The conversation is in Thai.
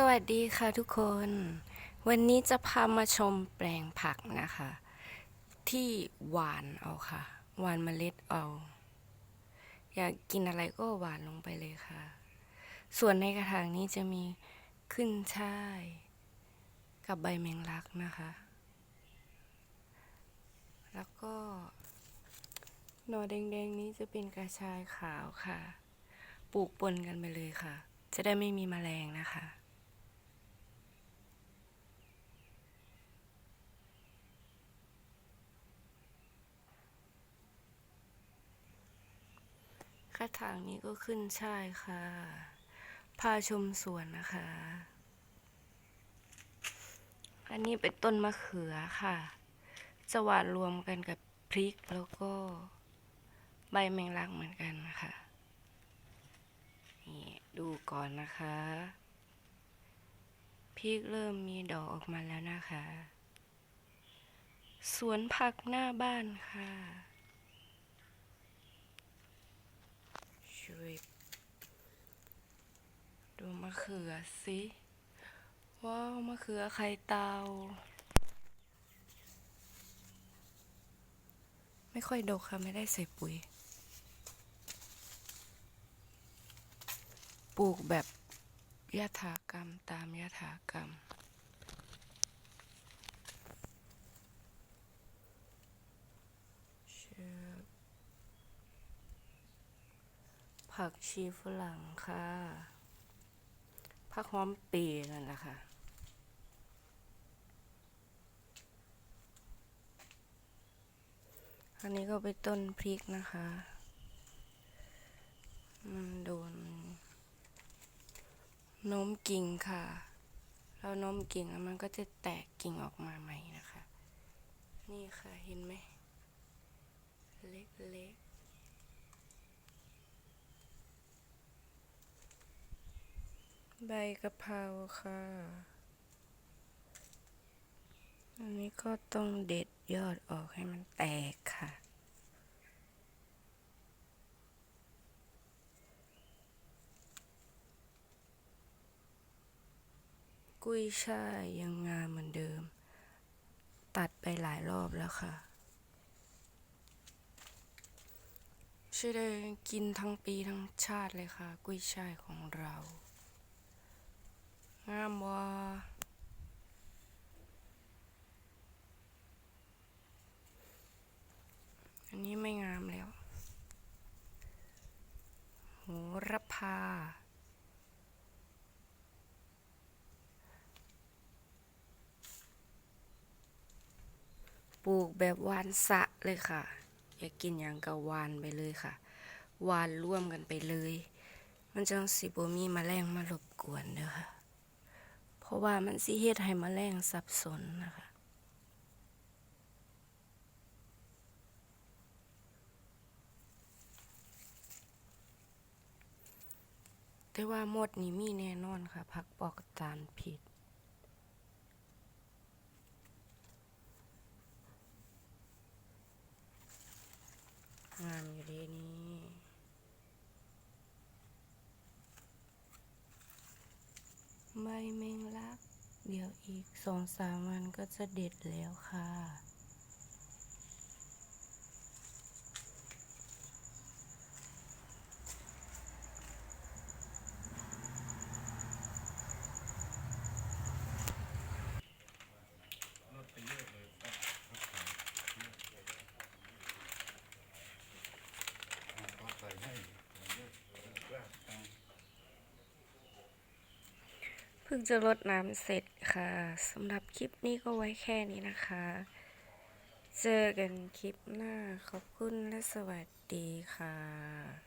สวัสดีค่ะทุกคน วันนี้จะพามาชมแปลงผักนะคะ ที่หวานเอาค่ะ หวานเมล็ดเอา อยากกินอะไรก็หวานลงไปเลยค่ะ ส่วนในกระถางนี้จะมีขึ้นช่าย กับใบแมงลักนะคะ แล้วก็หน่อแดงๆนี้จะเป็นกระชายขาวค่ะ ปลูกปนกันไปเลยค่ะจะได้ไม่มีแมลงนะคะ กระถางนี้ก็ขึ้นใช่ค่ะ พาชมสวนนะคะ อันนี้เป็นต้นมะเขือค่ะ จะหวานรวมกันกับพริกแล้วก็ใบแมงลักเหมือนกันนะคะนี่ดูก่อนนะคะ พริกเริ่มมีดอกออกมาแล้วนะคะ สวนผักหน้าบ้านค่ะ ช่วยดูมะเขือสิว้าวมะเขือไข่เตา ไม่ค่อยดกค่ะ ไม่ได้ใส่ปุ๋ย ปลูกแบบยถากรรมตามยถากรรมผักชีฝรั่งค่ะ ผักหอมเปีนั่นแหละค่ะอันนี้ก็เป็นต้นพริกนะคะ มันโดนโน้มกิ่งค่ะแล้วโน้มกิ่งแล้วมันก็จะแตกกิ่งออกมาใหม่นะคะ นี่ค่ะเห็นไหม เล็กๆ ใบกะเพราค่ะ อันนี้ก็ต้องเด็ดยอดออกให้มันแตกค่ะ กุ้ยช่ายยังงามเหมือนเดิม ตัดไปหลายรอบแล้วค่ะช่วยได้กินทั้งปีทั้งชาติเลยค่ะ กุ้ยช่ายของเรา งามว่อันนี้ไม่งามแล้วโหระพาปลูกแบบวานสะเลยค่ะ อยากกินอย่างกับวานไปเลยค่ะ วานร่วมกันไปเลย มันจังสิบมีแมลงมารบกวนเด้อค่ะ เพราะว่ามันสิเฮ็ดให้มแมลงสับสนนะคะ แต่ว่าหมดนี่มีแน่นอนค่ะ พักปอกจานผิดงามอยู่ดีนี้ใบแมง เดี๋ยวอีกสองสามวันก็จะเด็ดแล้วค่ะ เพิ่งจะรดน้ำเสร็จ ค่ะสำหรับคลิปนี้ก็ไว้แค่นี้นะคะ เจอกันคลิปหน้าขอบคุณและสวัสดีค่ะ